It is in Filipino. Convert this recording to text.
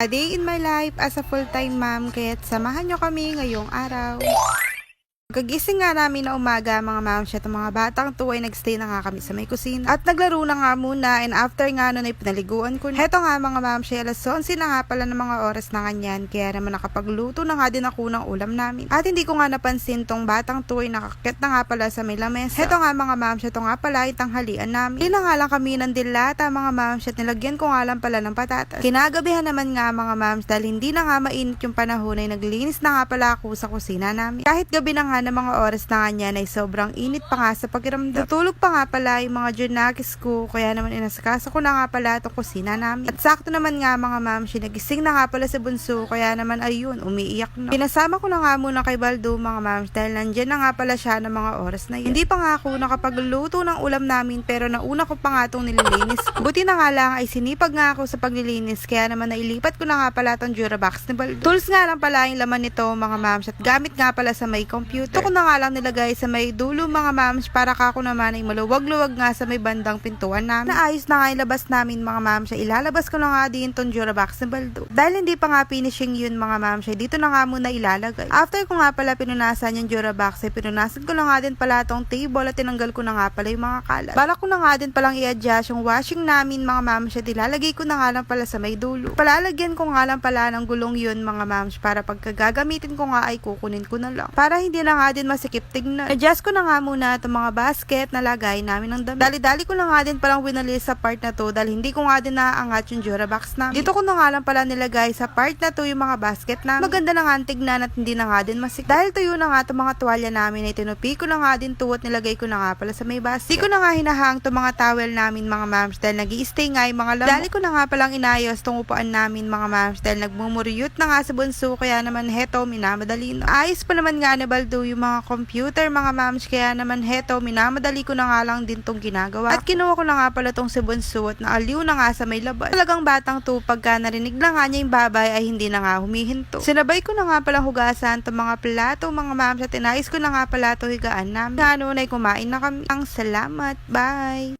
A day in my life as a full-time mom, kaya't samahan nyo kami ngayong araw. Kagising nga namin na umaga mga ma'am siya itong mga batang to ay nagstay na nga kami sa may kusina. At naglaro na nga muna and after nga nun ay pinaliguan ko. Heto nga mga ma'am siya alas 11 na nga pala ng mga oras na ganyan kaya naman nakapagluto na nga din ako ng ulam namin. At hindi ko nga napansin tong batang to ay nakakit na nga pala sa may lamesa. Heto nga mga ma'am siya ito nga pala ay tanghalian namin. Hindi nga lang kami ng dilata mga ma'am siya at nilagyan ko nga lang pala ng patatas. Kinagabihan naman nga mga ma'am dahil hindi na nga mainit yung panahon ay naglinis na nga pala ako sa kusina namin. Kahit gabi na nga ng mga oras na nga niyan ay sobrang init pa nga sa pakiramdam. Natulog pa nga pala yung mga junakis ko kaya naman inasakasa ko na nga pala itong kusina namin. At sakto naman nga mga ma'am siya nagising na nga pala sa bunso kaya naman ayun umiiyak na. Pinasama ko na nga muna kay Baldo mga ma'am dahil nandyan na nga pala siya ng mga oras na yun. Hindi pa nga ako nakapagluto ng ulam namin pero nauna ko pa nga itong nililinis. Buti na nga lang ay sinipag nga ako sa paglilinis kaya naman nailipat ko na nga pala itong Durabox ni Baldo. Tools nga lang pala yung laman nito mga ma'am at gamit nga pala sa may computer. Ito ko na nga lang nilagay sa may dulo mga ma'ams para kako naman ay maluwag-luwag nga sa may bandang pintuan namin. Naayos na nga yung labas namin mga ma'ams. Ilalabas ko na nga din itong Durabox ni Baldo. Dahil hindi pa nga finishing yun mga ma'ams, dito na nga muna ilalagay. After ko nga pala pinunasan yung Durabox, ay pinunasan ko na nga din pala itong table at tinanggal ko na nga pala yung mga kalat. Balak ko na nga din palang i-adjust yung washing namin mga ma'ams at ilalagay ko na nga lang pala sa may dulo. Palalagyan ko nga lang pala ng gulong yun mga ma'ams para pagkagagamitin ko nga ay kukunin ko na lang. Para hindi na nga din masikip tignan. Adjust ko na nga muna itong mga basket na lagay namin ng damit. Dali-dali ko na nga din palang winalis sa part na to dahil hindi ko nga din naaangat yung Durabox namin. Dito ko na nga lang pala nilagay sa part na to yung mga basket namin. Maganda na nga tignan at hindi na nga din masik. Dahil tuyo na nga itong mga tuwalya namin ay tinupi ko na nga din to at nilagay ko na nga pala sa may basket. Di ko na nga hinahang itong mga towel namin mga mams dahil nag stay nga yung mga lamok. Dali ko na nga palang inayos itong upuan namin mga mams dahil nagmumuriyot na nga sa bunso kaya naman heto minamadali na. Ayos pa naman nga ni Baldo yung mga computer mga mams kaya naman heto minamadali ko na nga lang din tong ginagawa. At kinuha ko na nga pala tong si bunso at naaliw na nga sa may labas. Talagang batang to pagka narinig na nga niya yung babay ay hindi na nga humihinto. Sinabay ko na nga pala hugasan itong mga plato mga mams at inayos ko na nga pala to higaan namin. Nga noon ay kumain na kami. Ang salamat. Bye!